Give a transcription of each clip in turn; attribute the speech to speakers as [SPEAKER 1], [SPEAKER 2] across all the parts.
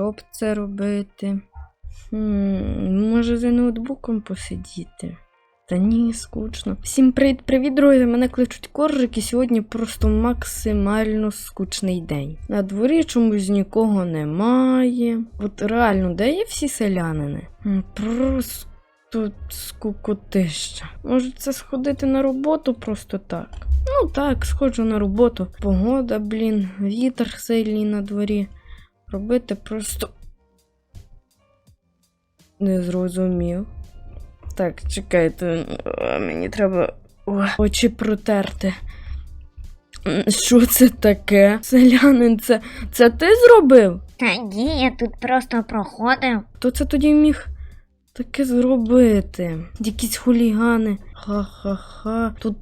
[SPEAKER 1] що це робити? Хм, може за ноутбуком посидіти? Та ні, скучно. Всім привіт, привіт, друзі! Мене кличуть коржик, і сьогодні просто максимально скучний день. На дворі чомусь нікого немає. От реально, де є всі селянини? Просто скукотища. Може це сходити на роботу просто так? Ну так, сходжу на роботу. Погода, блін, вітер сильний на дворі. Робити просто. Не зрозумів. Так, чекайте, мені треба о, очі протерти. Що це таке? Селянин, це, це ти зробив?
[SPEAKER 2] Та ні, я тут просто проходив.
[SPEAKER 1] Хто це тоді міг таке зробити? Якісь хулігани. Ха-ха-ха. Тут,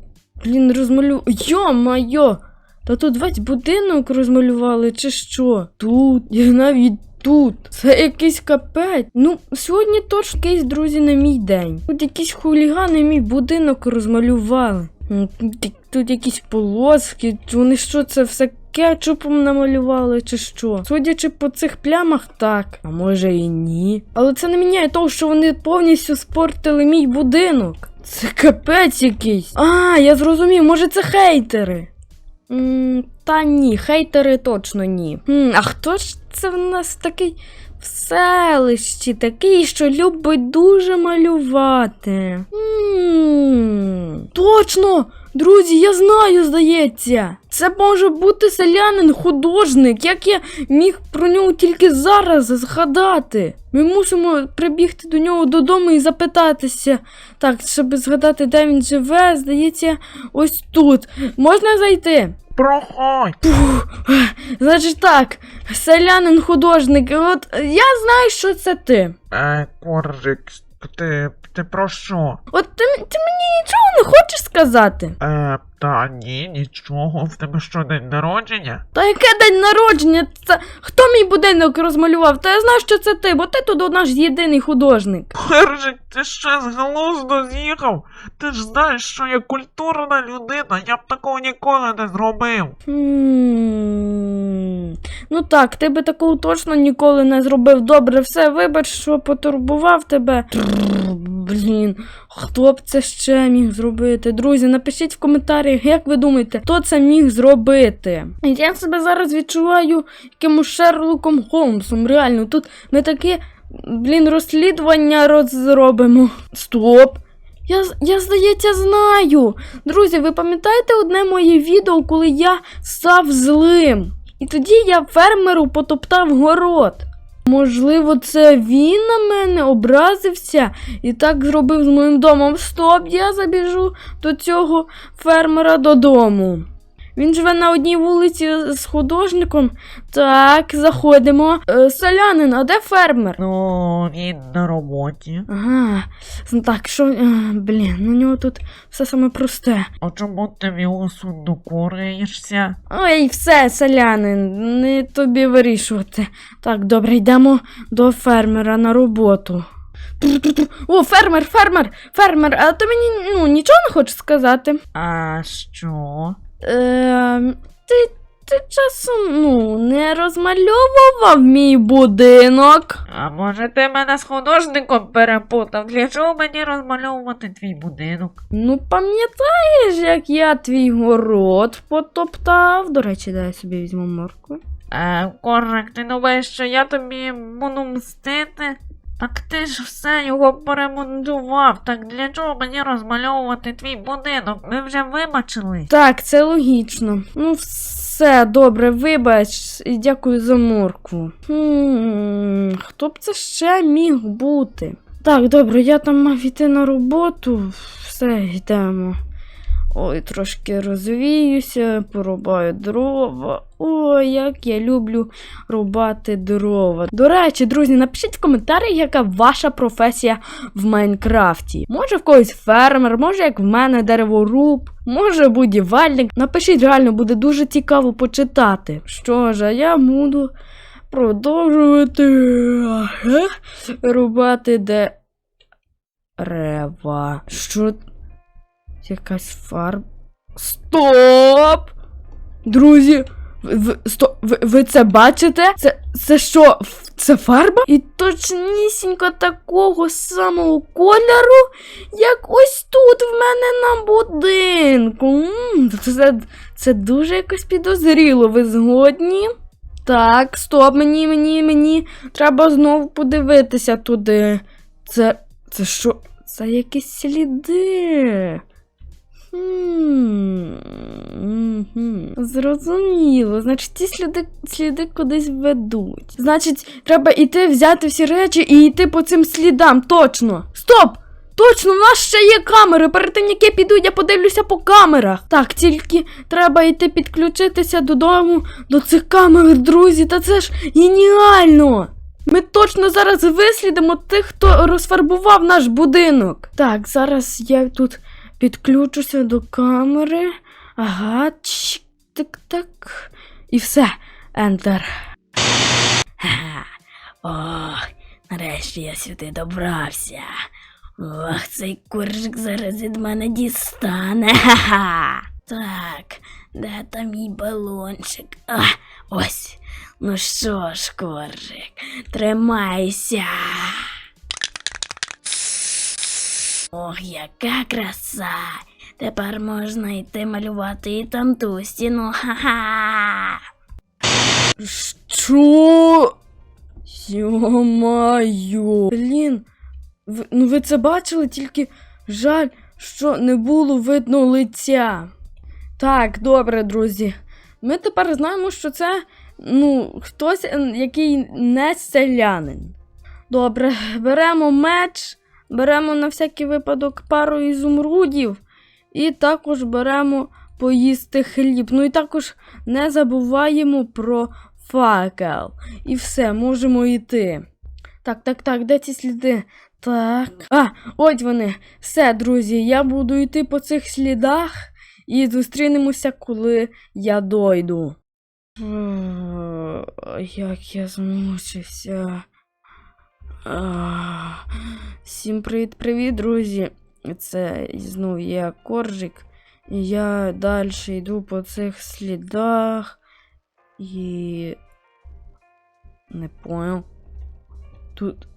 [SPEAKER 1] блін, розмалю. Йо-майо! Та тут весь будинок розмалювали, чи що? Тут, і навіть тут. Це якийсь капець. Ну, сьогодні точно якийсь, друзі, не мій день. Тут якісь хулігани мій будинок розмалювали. Тут- Тут якісь полоски. Вони що це все кетчупом намалювали, чи що? Судячи по цих плямах, так. А може і ні. Але це не міняє того, що вони повністю спортили мій будинок. Це капець якийсь. А, я зрозумів, може це хейтери. М, та ні, хейтери точно ні. М, а хто ж це в нас такий в селищі, такий, що любить дуже малювати? М, точно! Друзі, я знаю, здається. Це може бути селянин, художник. Як я міг про нього тільки зараз згадати? Ми мусимо прибігти до нього додому і запитатися. Так, щоб згадати, де він живе, здається, ось тут. Можна зайти?
[SPEAKER 3] Проходь!
[SPEAKER 1] Значить так, селянин художник. От я знаю, що це ти.
[SPEAKER 3] Е, коржик, ти, ти про що?
[SPEAKER 1] От ти, ти мені нічого не хочеш сказати?
[SPEAKER 3] Е, та ні, нічого, в тебе що, день народження?
[SPEAKER 1] Та яке день народження? Це хто мій будинок розмалював? Та я знаю, що це ти, бо ти тут наш єдиний художник.
[SPEAKER 3] Коржик, ти ще з глузду з'їхав? Ти ж знаєш, що я культурна людина, я б такого ніколи не зробив.
[SPEAKER 1] Хм. Ну так, ти би такого точно ніколи не зробив. Добре, все, вибач, що потурбував тебе. Блін, хто б це ще міг зробити? Друзі, напишіть в коментарях, як ви думаєте, хто це міг зробити. Я себе зараз відчуваю якимось Шерлоком Холмсом. Реально, тут ми таке, блін, розслідування розробимо. Стоп! Я, я, здається, знаю. Друзі, ви пам'ятаєте одне моє відео, коли я став злим? І тоді я фермеру потоптав город. Можливо, це він на мене образився і так зробив з моїм домом. Стоп, я забіжу до цього фермера додому. Він живе на одній вулиці з художником. Так, заходимо. Е, селянин, а де фермер?
[SPEAKER 3] Ну, він на роботі.
[SPEAKER 1] Ага, так, що. е, Блін, ну у нього тут все саме просте.
[SPEAKER 3] А чому ти в його сундуку риєшся?
[SPEAKER 1] Ой, все, селянин, не тобі вирішувати. Так, добре, йдемо до фермера на роботу. Тру-тру-тру. О, фермер, фермер, фермер, а ти мені ну, нічого не хочеш сказати?
[SPEAKER 3] А що?
[SPEAKER 1] Е, ти, ти часом ну, не розмальовував мій будинок.
[SPEAKER 3] А може ти мене з художником перепутав? Для чого мені розмальовувати твій будинок?
[SPEAKER 1] Ну, пам'ятаєш, як я твій город потоптав? До речі, дай я собі візьму морку.
[SPEAKER 3] Е, коржик, ти думаєш, що я тобі буду мстити? Так ти ж все його поремонтував. Так для чого мені розмальовувати твій будинок? Ми вже вибачили.
[SPEAKER 1] Так, це логічно. Ну, все, добре, вибач, і дякую за моркву. Хм, хто б це ще міг бути? Так, добре, я там мав іти на роботу. Все, йдемо. Ой, трошки розвіюся, порубаю дрова. Ой, як я люблю рубати дрова. До речі, друзі, напишіть в коментарях, яка ваша професія в Майнкрафті. Може в когось фермер, може як в мене дереворуб, може будівельник. Напишіть, реально буде дуже цікаво почитати. Що ж, а я буду продовжувати е, рубати дерева. Що? Якась фарба. Стоп! Друзі, ви, ви, ви, це бачите? Це, це що? Це фарба? І точнісінько такого самого кольору, як ось тут в мене на будинку. Це, це дуже якось підозріло, ви згодні? Так, стоп, мені, мені, мені. Треба знову подивитися туди. Це. Це що? Це якісь сліди. Зрозуміло. Значить, ці сліди, сліди кудись ведуть. Значить, треба йти взяти всі речі і йти по цим слідам. Точно. Стоп! Точно, в нас ще є камери. Перед тим, як я піду, я подивлюся по камерах. Так, тільки треба йти підключитися додому до цих камер, друзі. Та це ж геніально! Ми точно зараз вислідимо тих, хто розфарбував наш будинок. Так, зараз я тут підключуся до камери. Ага, так, так. І все. Ентер.
[SPEAKER 2] Ох, нарешті я сюди добрався. Ох, цей коржик зараз від мене дістане. Ха-ха. Так, де там мій балончик? А, ось. Ну що ж, коржик, тримайся. Ох, яка краса! Тепер можна йти малювати і там ту стіну. Ха-ха.
[SPEAKER 1] Що? Йо-майо. Блін. Ви, ну ви це бачили, тільки жаль, що не було видно лиця. Так, добре, друзі. Ми тепер знаємо, що це ну, хтось, який не селянин. Добре, беремо меч, беремо на всякий випадок пару ізумрудів, і також беремо поїсти хліб. Ну і також не забуваємо про факел. І все, можемо йти. Так, так, так, де ці сліди? Так. А, ось вони. Все, друзі, я буду йти по цих слідах і зустрінемося, коли я дойду. Як я змучився. Всім привіт-привіт, друзі. Це знов я Коржик. І я далі йду по цих слідах. І. Не понял. Тут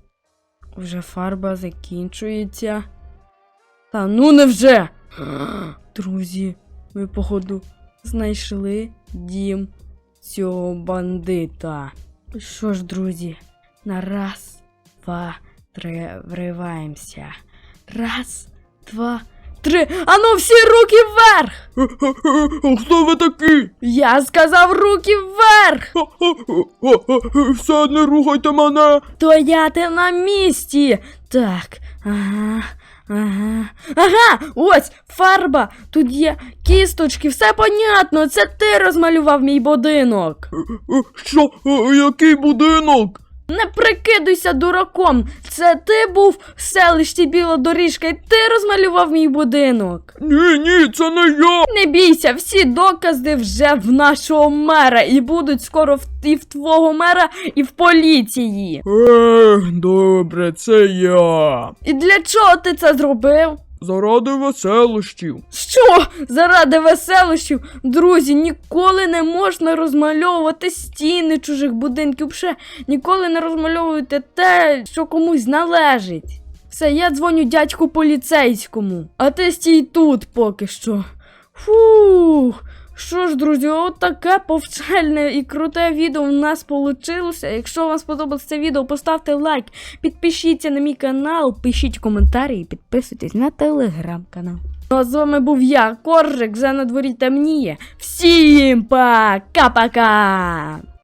[SPEAKER 1] вже фарба закінчується. Та ну невже! Друзі, ми, походу, знайшли дім цього бандита. Що ж, друзі, на раз, два, три, вриваємося. Раз, два, три. Ану, всі руки вверх!
[SPEAKER 4] Хто ви такі?
[SPEAKER 1] Я сказав руки вверх!
[SPEAKER 4] Все, не рухайте мене.
[SPEAKER 1] Стояти на місці. Так. Ага. Ага. Ага! Ось фарба! Тут є кісточки, все понятно. Це ти розмалював мій будинок.
[SPEAKER 4] Що? Який будинок?
[SPEAKER 1] Не прикидуйся дураком. Це ти був в селищі Біла доріжка, і ти розмалював мій будинок.
[SPEAKER 4] Ні, ні, це не я.
[SPEAKER 1] Не бійся, всі докази вже в нашого мера і будуть скоро в, і в твого мера, і в поліції.
[SPEAKER 4] Ех, добре, це я.
[SPEAKER 1] І для чого ти це зробив?
[SPEAKER 4] Заради веселощів.
[SPEAKER 1] Що? Заради веселощів, друзі, ніколи не можна розмальовувати стіни чужих будинків. Пше, ніколи не розмальовуйте те, що комусь належить. Все, я дзвоню дядьку поліцейському, а ти стій тут поки що. Фух. Що ж, друзі, от таке повчальне і круте відео у нас вийшло. Якщо вам сподобалось це відео, поставте лайк, підпишіться на мій канал, пишіть коментарі і підписуйтесь на телеграм-канал. Ну а з вами був я, Коржик, вже на дворі темніє. Всім пока-пока!